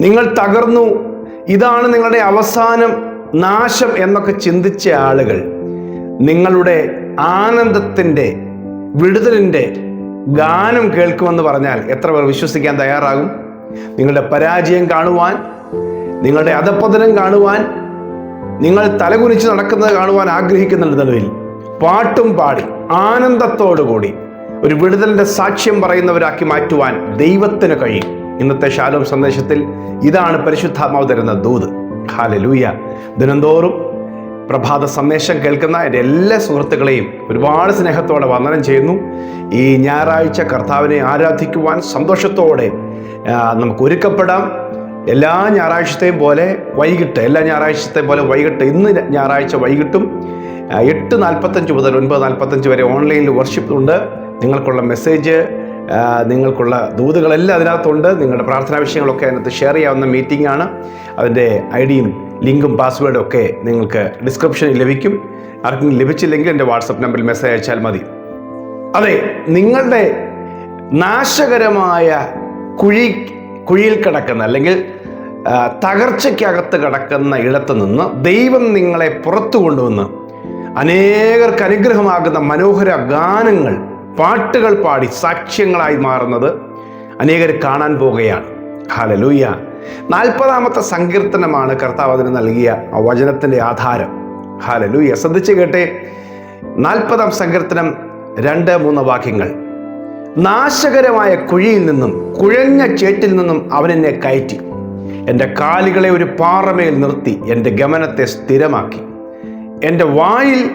നിങ്ങൾ തകർന്നു. ഇതാണ് നിങ്ങളുടെ അവസാനം നാശം എന്നൊക്കെ ചിന്തിച്ച ആളുകൾ. നിങ്ങളുടെ ആനന്ദത്തിന്റെ വിടുതലിന്റെ ഗാനം കേൾക്കുമെന്ന് പറഞ്ഞാൽ എത്ര പേർ വിശ്വസിക്കാൻ തയ്യാറാകും? നിങ്ങളുടെ പരാജയം കാണുവാൻ നിങ്ങളുടെ അധപ്പതനം കാണുവാൻ നിങ്ങൾ തലകുനിച്ച് നടക്കുന്നത് കാണുവാൻ ആഗ്രഹിക്കുന്നുണ്ട് നിലവിൽ. പാട്ടും പാടി ആനന്ദത്തോടു കൂടി ഒരു വിടുതലിന്റെ സാക്ഷ്യം പറയുന്നവരാക്കി മാറ്റുവാൻ ദൈവത്തിന് കഴിയും. ഇന്നത്തെ ശാലോം സന്ദേശത്തിൽ ഇതാണ് പരിശുദ്ധാത്മാവ് തരുന്ന ദൂത്. ഹാലലൂയ. ദിനംതോറും പ്രഭാത സന്ദേശം കേൾക്കുന്ന എന്റെ എല്ലാ സുഹൃത്തുക്കളെയും ഒരുപാട് സ്നേഹത്തോടെ വന്ദനം ചെയ്യുന്നു. ഈ ഞായറാഴ്ച കർത്താവിനെ ആരാധിക്കുവാൻ സന്തോഷത്തോടെ നമുക്ക് ഒരുക്കപ്പെടാം. എല്ലാ ഞായറാഴ്ചത്തെയും പോലെ വൈകിട്ട് എല്ലാ ഞായറാഴ്ചത്തെയും പോലെ വൈകിട്ട് ഇന്ന് ഞായറാഴ്ച വൈകിട്ടും എട്ട് നാൽപ്പത്തഞ്ച് മുതൽ ഒൻപത് നാൽപ്പത്തഞ്ച് വരെ ഓൺലൈനിൽ വർഷിപ്പ് ഉണ്ട്. നിങ്ങൾക്കുള്ള മെസ്സേജ് നിങ്ങൾക്കുള്ള ദൂതുകളെല്ലാം അതിനകത്തുണ്ട്. നിങ്ങളുടെ പ്രാർത്ഥനാ വിഷയങ്ങളൊക്കെ അതിനകത്ത് ഷെയർ ചെയ്യാവുന്ന മീറ്റിംഗ് ആണ്. അതിന്റെ ഐഡിയും ഡിയും ലിങ്കും പാസ്വേഡും ഒക്കെ നിങ്ങൾക്ക് ഡിസ്ക്രിപ്ഷനിൽ ലഭിക്കും. ആർക്കും ലഭിച്ചില്ലെങ്കിൽ എന്റെ വാട്സപ്പ് നമ്പറിൽ മെസ്സേജ് അയച്ചാൽ മതി. അതെ നിങ്ങളുടെ നാശകരമായ കുഴി കുഴിയിൽ കിടക്കുന്ന അല്ലെങ്കിൽ തകർച്ചയ്ക്കകത്ത് കിടക്കുന്ന ഇടത്ത് നിന്ന് ദൈവം നിങ്ങളെ പുറത്തു കൊണ്ടുവന്ന് അനേകർക്ക് അനുഗ്രഹമാകുന്ന മനോഹര ഗാനങ്ങൾ പാട്ടുകൾ പാടി സാക്ഷ്യങ്ങളായി മാറുന്നത് അനേകർ കാണാൻ പോകുകയാണ്. ഹലലൂയ നാൽപ്പതാമത്തെ സങ്കീർത്തനമാണ് കർത്താവ് അതിന് നൽകിയ വചനത്തിന്റെ ആധാരം. ഹലലൂയ ശ്രദ്ധിച്ച് കേട്ടെ. നാൽപ്പതാം സങ്കീർത്തനം രണ്ട് മൂന്ന് വാക്യങ്ങൾ. നാശകരമായ കുഴിയിൽ നിന്നും കുഴഞ്ഞ ചേറ്റിൽ നിന്നും അവനെന്നെ കയറ്റി. എന്റെ കാലുകളെ ഒരു പാറമേൽ നിർത്തി എന്റെ ഗമനത്തെ സ്ഥിരമാക്കി. എന്റെ വായിൽ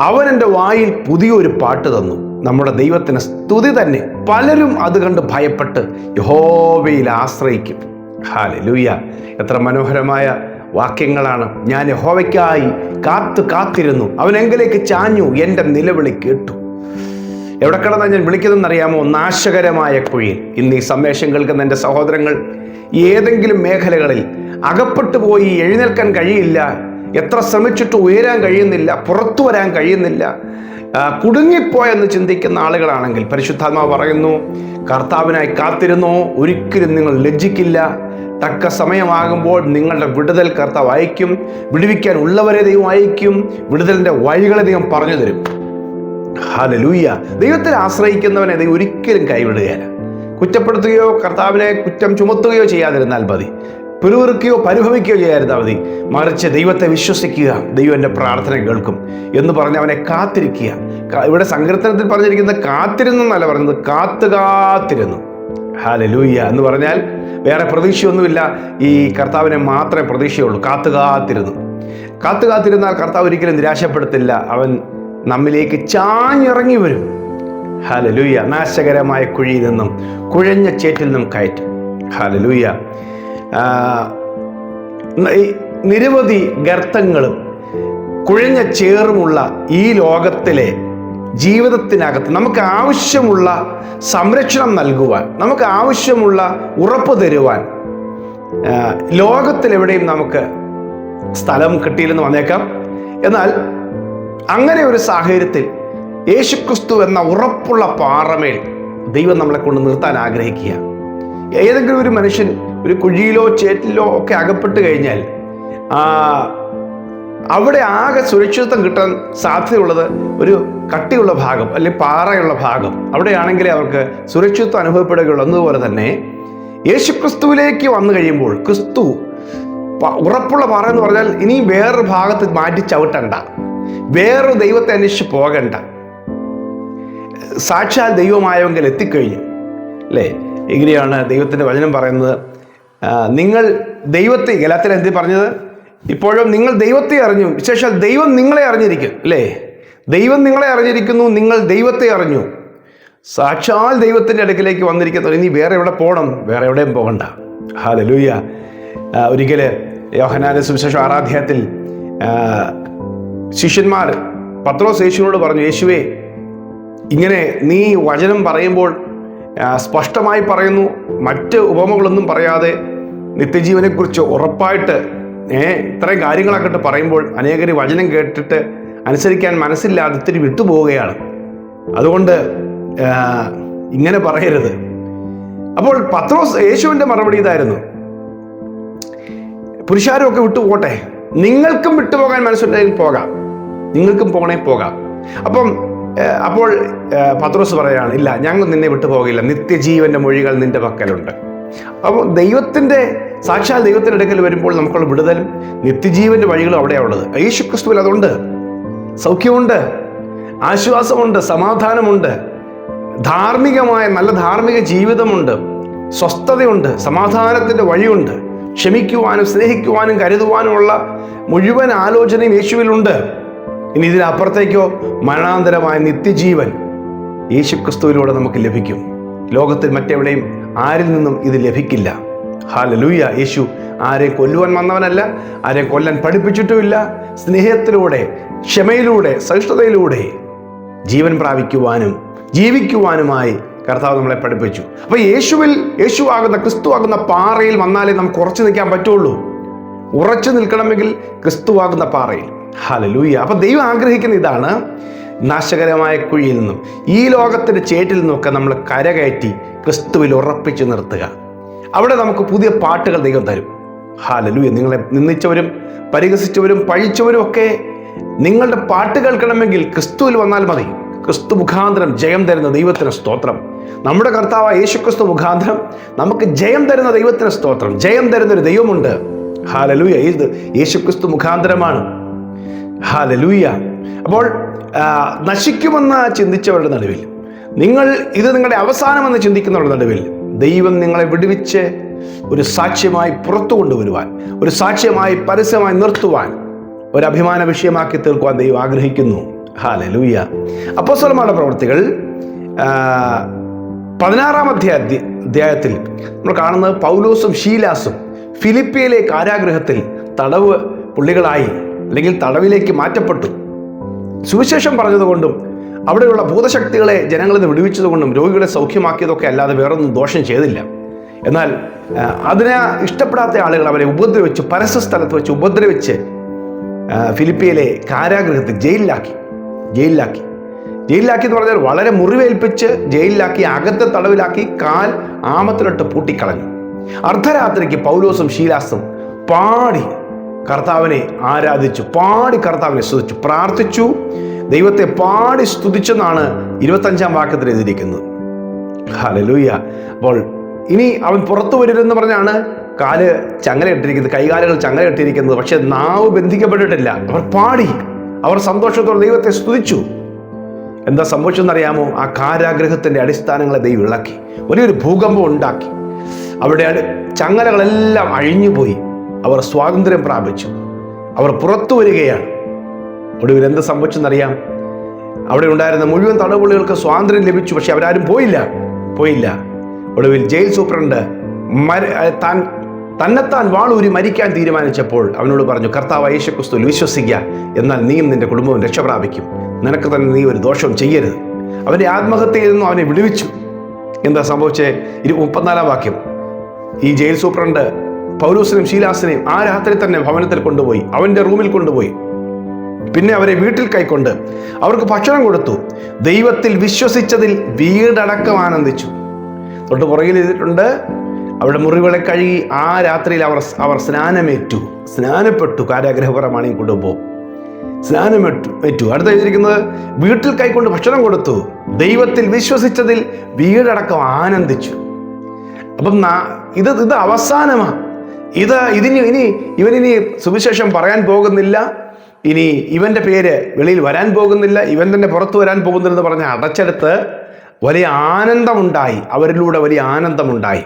അവൻ എന്റെ വായിൽ പുതിയൊരു പാട്ട് തന്നു. നമ്മുടെ ദൈവത്തിന് സ്തുതി തന്നെ. പലരും അത് കണ്ട് ഭയപ്പെട്ട് യഹോവയിൽ ആശ്രയിക്കും. ഹാലലൂയ എത്ര മനോഹരമായ വാക്യങ്ങളാണ്. ഞാൻ യഹോവയ്ക്കായി കാത്തു കാത്തിരുന്നു. അവൻ എങ്കിലേക്ക് ചാഞ്ഞു. എന്റെ നിലവിളി കേട്ടു. എവിടെ കിടന്നാണ് ഞാൻ വിളിക്കുന്നതെന്നറിയാമോ? നാശകരമായ കുഴിയിൽ. ഇന്ന് ഈ സന്ദേശം കേൾക്കുന്ന എന്റെ സഹോദരങ്ങൾ ഏതെങ്കിലും മേഖലകളിൽ അകപ്പെട്ടു പോയി എഴുന്നേൽക്കാൻ കഴിയില്ല. എത്ര ശ്രമിച്ചിട്ട് ഉയരാൻ കഴിയുന്നില്ല. പുറത്തു വരാൻ കഴിയുന്നില്ല. കുടുങ്ങിപ്പോയെന്ന് ചിന്തിക്കുന്ന ആളുകളാണെങ്കിൽ പരിശുദ്ധാത്മാവ് പറയുന്നു കർത്താവിനായി കാത്തിരുന്നോ ഒരിക്കലും നിങ്ങൾ ലജ്ജിക്കില്ല. തക്ക സമയമാകുമ്പോൾ നിങ്ങളുടെ വിടുതൽ കർത്താവ് അയക്കും വിടുവിക്കാൻ ഉള്ളവരെ ദൈവം അയക്കും വിടുതലിന്റെ വഴികളെ ദൈവം പറഞ്ഞു തരും. ഹാലലൂയ ദൈവത്തിൽ ആശ്രയിക്കുന്നവനെ ദൈവം ഒരിക്കലും കൈവിടുകയില്ല. കുറ്റപ്പെടുത്തുകയോ കർത്താവിനെ കുറ്റം ചുമത്തുകയോ ചെയ്യാതിരുന്നാൽ മതി. പിറുവിറുക്കുകയോ പരിഭവിക്കുകയോ ചെയ്യാതിരുന്നാൽ മതി മറിച്ച് ദൈവത്തെ വിശ്വസിക്കുക ദൈവം എന്റെ പ്രാർത്ഥന കേൾക്കും എന്ന് പറഞ്ഞ് അവനെ കാത്തിരിക്കുക. ഇവിടെ സങ്കീർത്തനത്തിൽ പറഞ്ഞിരിക്കുന്ന കാത്തിരുന്നു എന്നല്ല പറയുന്നത് കാത്തു കാത്തിരുന്നു. ഹാലലൂയ്യ എന്ന് പറഞ്ഞാൽ വേറെ പ്രതീക്ഷയൊന്നുമില്ല. ഈ കർത്താവിനെ മാത്രമേ പ്രതീക്ഷയുള്ളൂ. കാത്തു കാത്തിരുന്നു. കാത്തു കാത്തിരുന്നാൽ കർത്താവ് ഒരിക്കലും നിരാശപ്പെടുത്തില്ല. അവൻ നമ്മിലേക്ക് ചാഞ്ഞിറങ്ങി വരും. ഹാലലൂയ നാശകരമായ കുഴിയിൽ നിന്നും കുഴഞ്ഞ ചേറ്റിൽ നിന്നും കയറ്റും. ഹാലലൂയ നിരവധി ഗർത്തങ്ങളും കുഴഞ്ഞ ചേറുമുള്ള ഈ ലോകത്തിലെ ജീവിതത്തിനകത്ത് നമുക്ക് ആവശ്യമുള്ള സംരക്ഷണം നൽകുവാൻ നമുക്ക് ആവശ്യമുള്ള ഉറപ്പ് തരുവാൻ ലോകത്തിലെവിടെയും നമുക്ക് സ്ഥലം കിട്ടിയില്ലെന്ന് വന്നേക്കാം. എന്നാൽ അങ്ങനെ ഒരു സാഹചര്യത്തിൽ യേശുക്രിസ്തു എന്ന ഉറപ്പുള്ള പാറമേൽ ദൈവം നമ്മളെ കൊണ്ട് നിർത്താൻ ആഗ്രഹിക്കുക ഏതെങ്കിലും ഒരു മനുഷ്യൻ ഒരു കുഴിയിലോ ചേറ്റിലോ ഒക്കെ അകപ്പെട്ട് കഴിഞ്ഞാൽ അവിടെ ആകെ സുരക്ഷിതത്വം കിട്ടാൻ സാധ്യതയുള്ളത് ഒരു കട്ടിയുള്ള ഭാഗം അല്ലെങ്കിൽ പാറയുള്ള ഭാഗം. അവിടെയാണെങ്കിലേ അവർക്ക് സുരക്ഷിതത്വം അനുഭവപ്പെടുകയുള്ളൂ. എന്നതുപോലെ തന്നെ യേശുക്രിസ്തുവിലേക്ക് വന്നു കഴിയുമ്പോൾ ക്രിസ്തു ഉറപ്പുള്ള പാറ എന്ന് പറഞ്ഞാൽ ഇനി വേറൊരു ഭാഗത്ത് മാറ്റി ചവിട്ടണ്ട. വേറൊരു ദൈവത്തെ അന്വേഷിച്ച് പോകണ്ട. സാക്ഷാൽ ദൈവമായവെങ്കിൽ എത്തിക്കഴിഞ്ഞു. അല്ലേ? എങ്ങനെയാണ് ദൈവത്തിന്റെ വചനം പറയുന്നത്. നിങ്ങൾ ദൈവത്തെ ഗലാത്തിൽ എന്ത് പറഞ്ഞത്? ഇപ്പോഴും നിങ്ങൾ ദൈവത്തെ അറിഞ്ഞു. വിശേഷാൽ ദൈവം നിങ്ങളെ അറിഞ്ഞിരിക്കും അല്ലേ? ദൈവം നിങ്ങളെ അറിഞ്ഞിരിക്കുന്നു നിങ്ങൾ ദൈവത്തെ അറിഞ്ഞു. സാക്ഷാൽ ദൈവത്തിന്റെ അടുക്കിലേക്ക് വന്നിരിക്കുന്നു ഇനി വേറെ എവിടെ പോകണം? വേറെ എവിടെയും പോകണ്ട. ഹാലലൂയ ഒരിക്കൽ യോഹനാന സുവിശേഷം ആരാധ്യത്തിൽ ശിഷ്യന്മാർ പത്രോസ് യേശുവിനോട് പറഞ്ഞു യേശുവേ ഇങ്ങനെ നീ വചനം പറയുമ്പോൾ സ്പഷ്ടമായി പറയുന്നു. മറ്റ് ഉപമകളൊന്നും പറയാതെ നിത്യജീവനെക്കുറിച്ച് ഉറപ്പായിട്ട് ഏ ഇത്രയും കാര്യങ്ങളൊക്കെ ഇട്ട് പറയുമ്പോൾ അനേകർ വചനം കേട്ടിട്ട് അനുസരിക്കാൻ മനസ്സില്ലാതെ ഇത്തിരി വിട്ടുപോവുകയാണ്. അതുകൊണ്ട് ഇങ്ങനെ പറയരുത്. അപ്പോൾ പത്രോസ് യേശുവിന്റെ മറുപടി ഇതായിരുന്നു. പുരുഷാരും ഒക്കെ വിട്ടുപോകട്ടെ. നിങ്ങൾക്കും വിട്ടുപോകാൻ മനസ്സുണ്ടെങ്കിൽ പോകാം. നിങ്ങൾക്കും പോകണേ പോകാം. അപ്പം അപ്പോൾ പത്രോസ് പറയാണ് ഇല്ല ഞങ്ങൾ നിന്നെ വിട്ടു പോകില്ല നിത്യജീവന്റെ മൊഴികൾ നിന്റെ പക്കലുണ്ട്. അപ്പോൾ ദൈവത്തിന്റെ സാക്ഷാൽ ദൈവത്തിന്റെ അടുക്കൽ വരുമ്പോൾ നമുക്കുള്ള വിടുതലും നിത്യജീവന്റെ വഴികളും അവിടെയാണ് ഉള്ളത് യേശു ക്രിസ്തുവിൽ അതുണ്ട്. സൗഖ്യമുണ്ട്. ആശ്വാസമുണ്ട്. സമാധാനമുണ്ട്. ധാർമ്മികമായ നല്ല ധാർമ്മിക ജീവിതമുണ്ട്. സ്വസ്ഥതയുണ്ട്. സമാധാനത്തിന്റെ വഴിയുണ്ട്. ക്ഷമിക്കുവാനും സ്നേഹിക്കുവാനും കരുതുവാനുമുള്ള മുഴുവൻ ആലോചനയും യേശുവിലുണ്ട്. ഇനി ഇതിനപ്പുറത്തേക്കോ മരണാന്തരമായ നിത്യജീവൻ യേശു ക്രിസ്തുവിലൂടെ നമുക്ക് ലഭിക്കും. ലോകത്തിൽ മറ്റെവിടെയും ആരിൽ നിന്നും ഇത് ലഭിക്കില്ല. ഹാലലൂയ യേശു ആരെ കൊല്ലുവാൻ വന്നവനല്ല ആരെ കൊല്ലാൻ പഠിപ്പിച്ചിട്ടുമില്ല. സ്നേഹത്തിലൂടെ ക്ഷമയിലൂടെ സഹിഷ്ണുതയിലൂടെ ജീവൻ പ്രാപിക്കുവാനും ജീവിക്കുവാനുമായി കർത്താവ് നമ്മളെ പഠിപ്പിച്ചു. അപ്പൊ യേശുവിൽ യേശു ആകുന്ന ക്രിസ്തു ആകുന്ന പാറയിൽ വന്നാലേ നമുക്ക് ഉറച്ചു നിൽക്കാൻ പറ്റുള്ളൂ. ഉറച്ചു നിൽക്കണമെങ്കിൽ ക്രിസ്തുവാകുന്ന പാറയിൽ. ഹലലൂയ അപ്പൊ ദൈവം ആഗ്രഹിക്കുന്ന ഇതാണ് നാശകരമായ കുഴിയിൽ നിന്നും ഈ ലോകത്തിന്റെ ചേറ്റിൽ നിന്നൊക്കെ നമ്മൾ കരകയറ്റി ക്രിസ്തുവിൽ ഉറപ്പിച്ചു നിർത്തുക. അവിടെ നമുക്ക് പുതിയ പാട്ടുകൾ ദൈവം തരും. ഹാലലൂയ നിങ്ങളെ നിന്ദിച്ചവരും പരിഹസിച്ചവരും പഴിച്ചവരും ഒക്കെ നിങ്ങളുടെ പാട്ട് കേൾക്കണമെങ്കിൽ ക്രിസ്തുവിൽ വന്നാൽ മതി. ക്രിസ്തു മുഖാന്തരം ജയം തരുന്ന ദൈവത്തിന് സ്തോത്രം. നമ്മുടെ കർത്താവ് യേശു ക്രിസ്തു മുഖാന്തരം നമുക്ക് ജയം തരുന്ന ദൈവത്തിന് സ്തോത്രം. ജയം തരുന്ന ഒരു ദൈവമുണ്ട്. ഹാലലൂയ ഇത് യേശു ക്രിസ്തു മുഖാന്തരമാണ്. ഹാലലൂയ. അപ്പോൾ നശിക്കുമെന്ന് ചിന്തിച്ചവരുടെ നടുവിൽ നിങ്ങൾ ഇത് നിങ്ങളുടെ അവസാനമെന്ന് ചിന്തിക്കുന്നവരുടെ നടുവിൽ ദൈവം നിങ്ങളെ വിടുവിച്ച് ഒരു സാക്ഷ്യമായി പുറത്തു കൊണ്ടുവരുവാൻ ഒരു സാക്ഷ്യമായി പരസ്യമായി നിർത്തുവാൻ ഒരു അഭിമാന വിഷയമാക്കി തീർക്കുവാൻ ദൈവം ആഗ്രഹിക്കുന്നു. ഹാലലൂയ. അപ്പോസ്തലന്മാരുടെ പ്രവർത്തികൾ ആ, പതിനാറാം അധ്യായ അധ്യായത്തിൽ നമ്മൾ കാണുന്നത് പൗലോസും ഷീലാസും ഫിലിപ്പിയയിലെ കാരാഗ്രഹത്തിൽ തടവ് പുള്ളികളായി. അല്ലെങ്കിൽ തടവിലേക്ക് മാറ്റപ്പെട്ടു. സുവിശേഷം പറഞ്ഞതുകൊണ്ടും അവിടെയുള്ള ഭൂതശക്തികളെ ജനങ്ങളിൽ നിന്ന് വിടുവിച്ചതുകൊണ്ടും രോഗികളെ സൗഖ്യമാക്കിയതൊക്കെ അല്ലാതെ വേറൊന്നും ദോഷം ചെയ്തില്ല. എന്നാൽ അതിനെ ഇഷ്ടപ്പെടാത്ത ആളുകൾ അവരെ ഉപദ്രവിച്ച് പരസ്യ സ്ഥലത്ത് വെച്ച് ഉപദ്രവിച്ച് ഫിലിപ്പിയയിലെ കാരാഗ്രഹത്തിൽ ജയിലിലാക്കി ജയിലിലാക്കി. ജയിലിലാക്കി എന്ന് പറഞ്ഞാൽ വളരെ മുറിവേൽപ്പിച്ച് ജയിലിലാക്കി അകത്തെ തടവിലാക്കി കാൽ ആമത്തിലിട്ട് പൂട്ടിക്കളഞ്ഞു. അർദ്ധരാത്രിക്ക് പൗലോസും ശീലാസും പാടി കർത്താവിനെ ആരാധിച്ചു പാടി കർത്താവിനെ സ്തുതിച്ചു പ്രാർത്ഥിച്ചു. ദൈവത്തെ പാടി സ്തുതിച്ചെന്നാണ് ഇരുപത്തഞ്ചാം വാക്യത്തിൽ എഴുതിയിരിക്കുന്നത്. ഹലലൂയ അപ്പോൾ ഇനി അവൻ പുറത്തു വരരുതെന്ന് പറഞ്ഞാണ് കാൽ ചങ്ങല ഇട്ടിരിക്കുന്നത് കൈകാലുകൾ ചങ്ങല ഇട്ടിരിക്കുന്നത് പക്ഷെ നാവ് ബന്ധിക്കപ്പെട്ടിട്ടില്ല. അവർ പാടി അവർ സന്തോഷത്തോടെ ദൈവത്തെ സ്തുതിച്ചു. എന്താ സംഭവിച്ചെന്നറിയാമോ? ആ കാരാഗ്രഹത്തിന്റെ അടിസ്ഥാനങ്ങളെ ദൈവം ഇളക്കി വലിയൊരു ഭൂകമ്പം ഉണ്ടാക്കി. അവിടെ ചങ്ങലകളെല്ലാം അഴിഞ്ഞുപോയി. അവർ സ്വാതന്ത്ര്യം പ്രാപിച്ചു. അവർ പുറത്തു വരികയാണ്. ഒടുവിൽ എന്ത് സംഭവിച്ചെന്നറിയാം? അവിടെ ഉണ്ടായിരുന്ന മുഴുവൻ തടവുള്ളികൾക്ക് സ്വാതന്ത്ര്യം ലഭിച്ചു പക്ഷെ അവരാരും പോയില്ല. പോയില്ല. ഒടുവിൽ ജയിൽ സൂപ്രണ്ട് താൻ തന്നെത്താൻ വാളൂരി മരിക്കാൻ തീരുമാനിച്ചപ്പോൾ അവനോട് പറഞ്ഞു കർത്താവ് യേശുക്രിസ്തുവിൽ വിശ്വസിക്കുക എന്നാൽ നീയും നിന്റെ കുടുംബവും രക്ഷപ്രാപിക്കും. നിനക്ക് തന്നെ നീ ഒരു ദോഷവും ചെയ്യരുത്. അവന്റെ ആത്മഹത്യയിൽ നിന്നും അവനെ വിടുവിച്ചു. എന്താ സംഭവിച്ചേ? ഇരു മുപ്പത്തിനാലാം വാക്യം. ഈ ജയിൽ സൂപ്രണ്ട് പൗലൂസിനെയും ശീലാസിനെയും ആ രാത്രി തന്നെ ഭവനത്തിൽ കൊണ്ടുപോയി അവന്റെ റൂമിൽ കൊണ്ടുപോയി. പിന്നെ അവരെ വീട്ടിൽ കൈക്കൊണ്ട് അവർക്ക് ഭക്ഷണം കൊടുത്തു. ദൈവത്തിൽ വിശ്വസിച്ചതിൽ വീടടക്കം ആനന്ദിച്ചു. തൊട്ട് പുറകിൽ എഴുതിയിട്ടുണ്ട് അവരുടെ മുറിവിളെ കഴുകി ആ രാത്രിയിൽ അവർ അവർ സ്നാനമേറ്റു. സ്നാനപ്പെട്ടു. കാരാഗ്രഹപരമാണ് കുടുംബം സ്നാനമേറ്റു ഏറ്റു അടുത്ത എഴുതിയിരിക്കുന്നത് വീട്ടിൽ കൈക്കൊണ്ട് ഭക്ഷണം കൊടുത്തു. ദൈവത്തിൽ വിശ്വസിച്ചതിൽ വീടടക്കം ആനന്ദിച്ചു. അപ്പം ഇത് ഇത് അവസാനമാ. ഇത് ഇതിന് ഇനി ഇവനിനി സുവിശേഷം പറയാൻ പോകുന്നില്ല. ഇനി ഇവന്റെ പേര് വെളിയിൽ വരാൻ പോകുന്നില്ല. ഇവൻ തന്നെ പുറത്തു വരാൻ പോകുന്നില്ലെന്ന് പറഞ്ഞ അടച്ചെടുത്ത് വലിയ ആനന്ദമുണ്ടായി. അവരിലൂടെ വലിയ ആനന്ദമുണ്ടായി.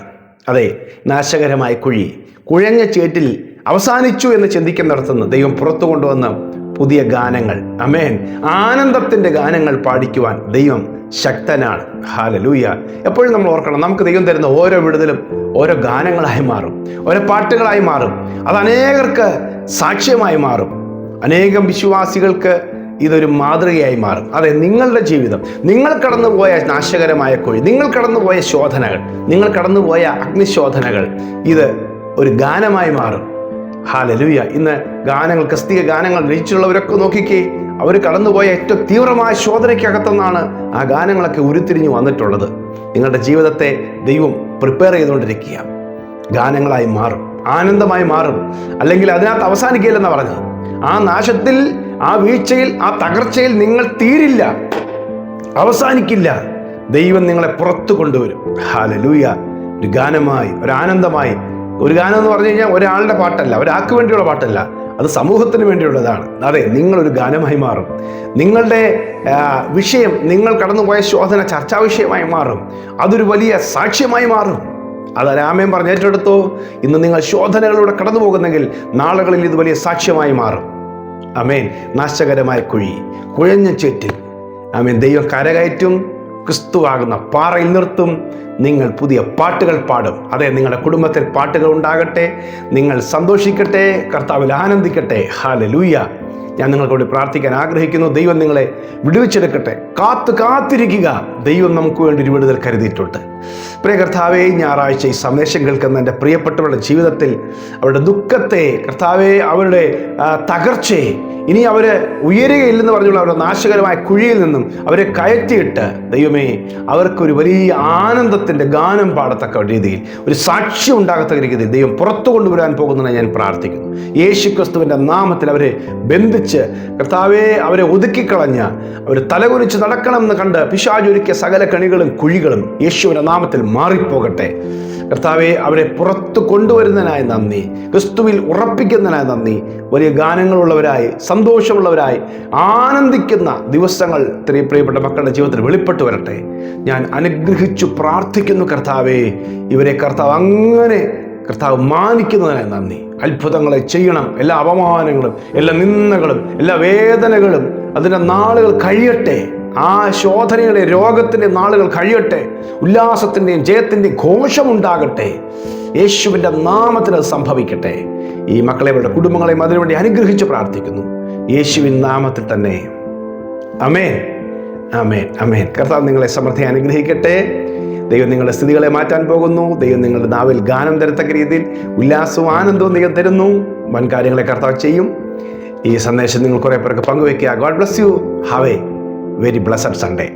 അതെ നാശകരമായ കുഴി. കുഴഞ്ഞ ചേറ്റിൽ അവസാനിച്ചു എന്ന് ചിന്തിക്കുന്ന ചിന്തിക്കുന്നിടത്തുനിന്ന് ദൈവം പുറത്തു കൊണ്ടുവന്ന് പുതിയ ഗാനങ്ങൾ. അമേൻ ആനന്ദത്തിന്റെ ഗാനങ്ങൾ പാടിക്കുവാൻ ദൈവം ശക്തനാണ്. ഹാലലൂയ എപ്പോഴും നമ്മൾ ഓർക്കണം നമുക്ക് ദൈവം തരുന്ന ഓരോ വിടുതലും ഓരോ ഗാനങ്ങളായി മാറും ഓരോ പാട്ടുകളായി മാറും അത് അനേകർക്ക് സാക്ഷ്യമായി മാറും. അനേകം വിശ്വാസികൾക്ക് ഇതൊരു മാതൃകയായി മാറും. അതെ നിങ്ങളുടെ ജീവിതം നിങ്ങൾ കടന്നുപോയ നാശകരമായ കോഴി നിങ്ങൾ കടന്നുപോയ ശോധനകൾ നിങ്ങൾ കടന്നുപോയ അഗ്നിശോധനകൾ ഇത് ഒരു ഗാനമായി മാറും. ഹാലലൂയ ഇന്ന് ഗാനങ്ങൾ ക്രിസ്തീയ ഗാനങ്ങൾ രചിച്ചുള്ളവരൊക്കെ നോക്കിക്കേ അവർ കടന്നുപോയ ഏറ്റവും തീവ്രമായ ശോധനയ്ക്കകത്തുനിന്നാണ് ആ ഗാനങ്ങളൊക്കെ ഉരുത്തിരിഞ്ഞു വന്നിട്ടുള്ളത്. നിങ്ങളുടെ ജീവിതത്തെ ദൈവം പ്രിപ്പയർ ചെയ്തുകൊണ്ടിരിക്കുക ഗാനങ്ങളായി മാറും ആനന്ദമായി മാറും. അല്ലെങ്കിൽ അതിനകത്ത് അവസാനിക്കില്ലെന്നാണ് പറഞ്ഞത്. ആ നാശത്തിൽ ആ വീഴ്ചയിൽ ആ തകർച്ചയിൽ നിങ്ങൾ തീരില്ല. അവസാനിക്കില്ല. ദൈവം നിങ്ങളെ പുറത്തു കൊണ്ടുവരും. ഹാലലൂയ ഒരു ഗാനമായി ഒരു ആനന്ദമായി. ഒരു ഗാനം എന്ന് പറഞ്ഞു കഴിഞ്ഞാൽ ഒരാളുടെ പാട്ടല്ല ഒരാൾക്ക് വേണ്ടിയുള്ള പാട്ടല്ല. അത് സമൂഹത്തിന് വേണ്ടിയുള്ളതാണ്. അതെ നിങ്ങളൊരു ഗാനമായി മാറും. നിങ്ങളുടെ വിഷയം നിങ്ങൾ കടന്നുപോയ ശോധന ചർച്ചാ വിഷയമായി മാറും. അതൊരു വലിയ സാക്ഷ്യമായി മാറും. അത് രാമയം പറഞ്ഞ് ഏറ്റെടുത്തോ ഇന്ന് നിങ്ങൾ ശോധനകളിലൂടെ കടന്നു പോകുന്നെങ്കിൽ നാളുകളിൽ ഇത് വലിയ സാക്ഷ്യമായി മാറും. അമേൻ നാശകരമായ കുഴി കുഴഞ്ഞ ചേറ്റിൽ. അമേൻ ദൈവം കരകയറ്റും. ക്രിസ്തുവാകുന്ന പാറയിൽ നിർത്തും. നിങ്ങൾ പുതിയ പാട്ടുകൾ പാടും. അതെ നിങ്ങളുടെ കുടുംബത്തിൽ പാട്ടുകൾ ഉണ്ടാകട്ടെ. നിങ്ങൾ സന്തോഷിക്കട്ടെ. കർത്താവിൽ ആനന്ദിക്കട്ടെ. ഹാലലൂയ ഞാൻ നിങ്ങൾക്ക് വേണ്ടി പ്രാർത്ഥിക്കാൻ ആഗ്രഹിക്കുന്നു. ദൈവം നിങ്ങളെ വിടുവിച്ചെടുക്കട്ടെ. കാത്ത് കാത്തിരിക്കുക. ദൈവം നമുക്ക് വേണ്ടി ഒരു വിടുതൽ കരുതിയിട്ടുണ്ട്. പ്രിയ കർത്താവെ ഞായറാഴ്ച ഈ സന്ദേശം കേൾക്കുന്ന എന്റെ പ്രിയപ്പെട്ടവരുടെ ജീവിതത്തിൽ അവരുടെ ദുഃഖത്തെ കർത്താവെ അവരുടെ തകർച്ചയെ ഇനി അവർ ഉയരുകയില്ലെന്ന് പറഞ്ഞുള്ള അവരുടെ നാശകരമായ കുഴിയിൽ നിന്നും അവരെ കയറ്റിയിട്ട് ദൈവമേ അവർക്കൊരു വലിയ ആനന്ദത്തിന്റെ ഗാനം പാടത്തക്ക രീതിയിൽ ഒരു സാക്ഷ്യം ഉണ്ടാകത്തക്ക രീതിയിൽ ദൈവം പുറത്തു കൊണ്ടുവരാൻ പോകുന്നതിനെ ഞാൻ പ്രാർത്ഥിക്കുന്നു. യേശു ക്രിസ്തുവിന്റെ നാമത്തിൽ അവരെ ബന്ധിച്ച് കർത്താവെ അവരെ ഒതുക്കിക്കളഞ്ഞ് അവർ തലകുനിച്ച് നടക്കണമെന്ന് കണ്ട് പിശാചൊരുക്കിയ സകല കണികളും കുഴികളും യേശുവിന്റെ നാമത്തിൽ മാറിപ്പോകട്ടെ. കർത്താവെ അവരെ പുറത്ത് കൊണ്ടുവരുന്നതിനായി നന്ദി. ക്രിസ്തുവിൽ ഉറപ്പിക്കുന്നതിനായി നന്ദി. വലിയ ഗാനങ്ങളുള്ളവരായി സന്തോഷമുള്ളവരായി ആനന്ദിക്കുന്ന ദിവസങ്ങൾ ഇത്രയും പ്രിയപ്പെട്ട മക്കളുടെ ജീവിതത്തിൽ വെളിപ്പെട്ടു വരട്ടെ. ഞാൻ അനുഗ്രഹിച്ചു പ്രാർത്ഥിക്കുന്നു കർത്താവേ. ഇവരെ കർത്താവ് അങ്ങനെ കർത്താവ് മാനിക്കുന്നതിനായി നന്ദി. അത്ഭുതങ്ങളെ ചെയ്യണം. എല്ലാ അപമാനങ്ങളും എല്ലാ നിന്ദകളും എല്ലാ വേദനകളും അതിന്റെ നാളുകൾ കഴിയട്ടെ. ആ ശോധനയുടെ രോഗത്തിന്റെ നാളുകൾ കഴിയട്ടെ. ഉല്ലാസത്തിന്റെയും ജയത്തിന്റെയും ഘോഷമുണ്ടാകട്ടെ. യേശുവിന്റെ നാമത്തിന് അത് സംഭവിക്കട്ടെ. ഈ മക്കളെ അവരുടെ കുടുംബങ്ങളെയും അതിനുവേണ്ടി അനുഗ്രഹിച്ച് പ്രാർത്ഥിക്കുന്നു. യേശുവിൻ നാമത്തിൽ തന്നെ. അമേൻ അമേൻ അമേൻ കർത്താവ് നിങ്ങളെ സമൃദ്ധി അനുഗ്രഹിക്കട്ടെ. ദൈവം നിങ്ങളുടെ സ്ഥിതികളെ മാറ്റാൻ പോകുന്നു. ദൈവം നിങ്ങളുടെ നാവിൽ ഗാനം തരത്തക്ക രീതിയിൽ ഉല്ലാസവും ആനന്ദവും ദൈവം തരുന്നു. വൻ കാര്യങ്ങളെ കർത്താവ് ചെയ്യും. ഈ സന്ദേശം നിങ്ങൾ കുറേ പേർക്ക് പങ്കുവെക്കുക God bless you have a very blessed Sunday